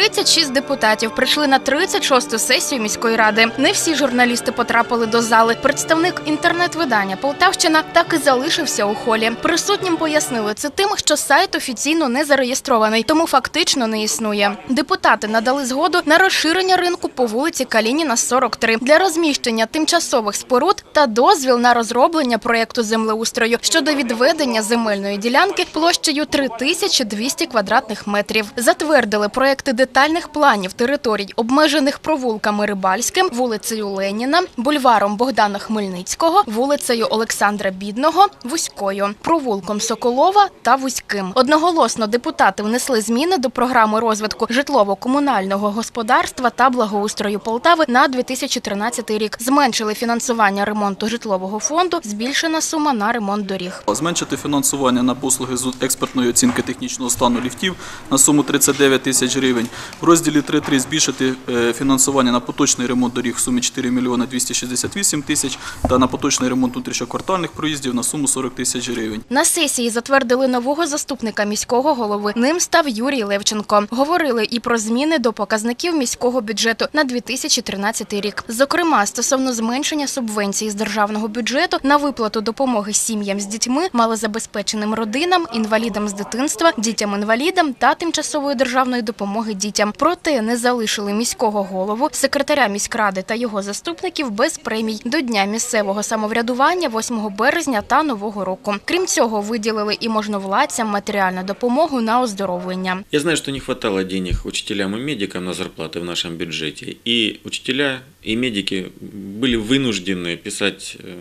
36 депутатів прийшли на 36-ту сесію міської ради. Не всі журналісти потрапили до зали. Представник інтернет-видання Полтавщина так і залишився у холі. Присутнім пояснили це тим, що сайт офіційно не зареєстрований, тому фактично не існує. Депутати надали згоду на розширення ринку по вулиці Калініна 43 для розміщення тимчасових споруд та дозвіл на розроблення проєкту землеустрою щодо відведення земельної ділянки площею 3200 квадратних метрів. Затвердили проекти детальних планів територій, обмежених провулками Рибальським, вулицею Леніна, бульваром Богдана Хмельницького, вулицею Олександра Бідного, Вузькою, провулком Соколова та Вузьким. Одноголосно депутати внесли зміни до програми розвитку житлово-комунального господарства та благоустрою Полтави на 2013 рік. Зменшили фінансування ремонту житлового фонду, збільшена сума на ремонт доріг. Зменшити фінансування на послуги з експертної оцінки технічного стану ліфтів на суму 39 тисяч гривень. В розділі 3.3 збільшити е, фінансування на поточний ремонт доріг в сумі 4 мільйони 268 тисяч та на поточний ремонт внутрішньоквартальних проїздів на суму 40 тисяч гривень. На сесії затвердили нового заступника міського голови. Ним став Юрій Левченко. Говорили і про зміни до показників міського бюджету на 2013 рік. Зокрема, стосовно зменшення субвенції з державного бюджету на виплату допомоги сім'ям з дітьми, малозабезпеченим родинам, інвалідам з дитинства, дітям-інвалідам та тимчасової державної допомоги дітям Проте не залишили міського голову, секретаря міськради та його заступників без премій до дня місцевого самоврядування 8 березня та нового року. Крім цього, виділили і можновладцям матеріальну допомогу на оздоровлення. Я знаю, что не хватало денег учителям и медикам на зарплаты в нашем бюджете. И учителя и медики были вынуждены писать э,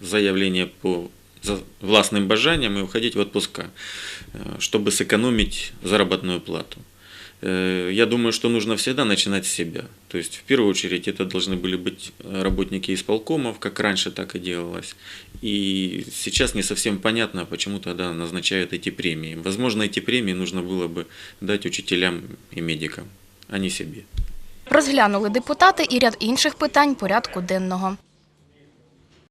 заявления по за властным бажаниям и уходить в отпуска, э, чтобы сэкономить заработную плату. Э, Я думаю, что нужно всегда начинать с себя. То есть, в первую очередь, это должны были быть э, работники исполкомов, как раньше так и делалось. И сейчас не совсем понятно, почему тогда назначают эти премии. Возможно, эти премии нужно было бы дать учителям и медикам, а не себе. Розглянули депутати і ряд інших питань порядку денного.